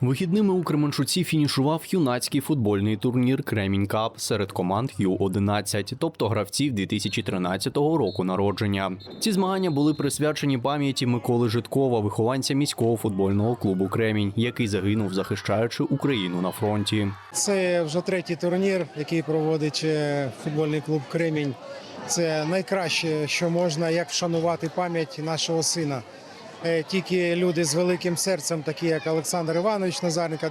Вихідними у Кременчуці фінішував юнацький футбольний турнір Кремінь Кап серед команд Ю-11, тобто гравців 2013 року народження. Ці змагання були присвячені пам'яті Миколи Житкова, вихованця міського футбольного клубу Кремінь, який загинув, захищаючи Україну на фронті. Це вже третій турнір, який проводить е, футбольний клуб Кремінь. Це найкраще, що можна, як вшанувати пам'ять нашого сина. Е, Тільки люди з великим серцем, такі як Олександр Іванович Назаренко,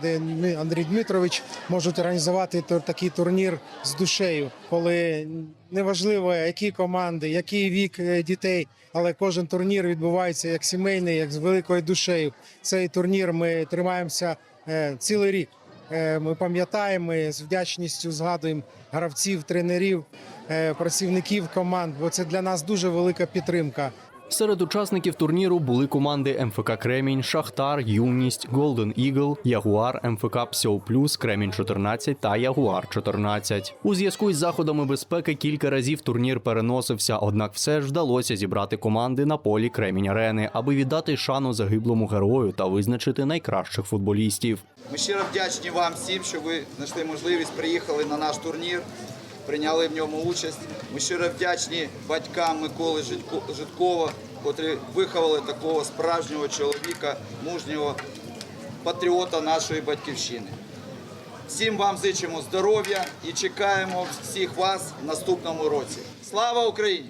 Андрій Дмитрович, можуть організувати такий турнір з душею, коли неважливо, які команди, який вік е, дітей, але кожен турнір відбувається як сімейний, як з великою душею. Цей турнір ми тримаємося е, цілий рік. Ми пам'ятаємо, ми з вдячністю згадуємо гравців, тренерів, працівників команд, бо це для нас дуже велика підтримка. Серед учасників турніру були команди МФК Кремінь, Шахтар, Юність, Голден Ігл, Ягуар, МФК Псьоу Плюс, Кремінь 14 та Ягуар 14. У зв'язку із заходами безпеки кілька разів турнір переносився, однак все ж вдалося зібрати команди на полі Кремінь Арени, аби віддати шану загиблому герою та визначити найкращих футболістів. Ми щиро вдячні вам всім, що ви знайшли можливість, приїхали на наш турнір, прийняли в ньому участь. Ми щиро вдячні батькам Миколи Житко- Житкова, котрі виховали такого справжнього чоловіка, мужнього патріота нашої батьківщини. Всім вам зичимо здоров'я і чекаємо всіх вас в наступному році. Слава Україні!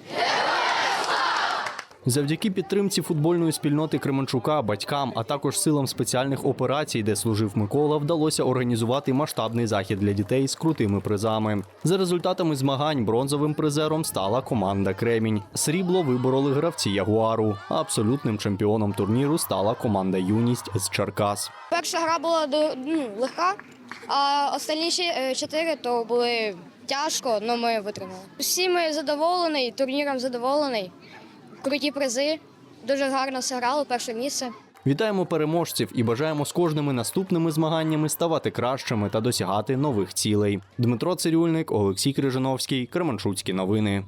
Завдяки підтримці футбольної спільноти Кременчука, батькам, а також силам спеціальних операцій, де служив Микола, вдалося організувати масштабний захід для дітей з крутими призами. За результатами змагань бронзовим призером стала команда Кремінь. Срібло вибороли гравці Ягуару. А абсолютним чемпіоном турніру стала команда Юність з Черкас. Перша гра була ну, легка, а останні е, чотири то були тяжко, але ми витримали. Всі ми задоволені, турніром задоволений. Круті призи, дуже гарно зіграли перше місце. Вітаємо переможців і бажаємо з кожними наступними змаганнями ставати кращими та досягати нових цілей. Дмитро Цирюльник, Олексій Крижановський, Кременчуцькі новини.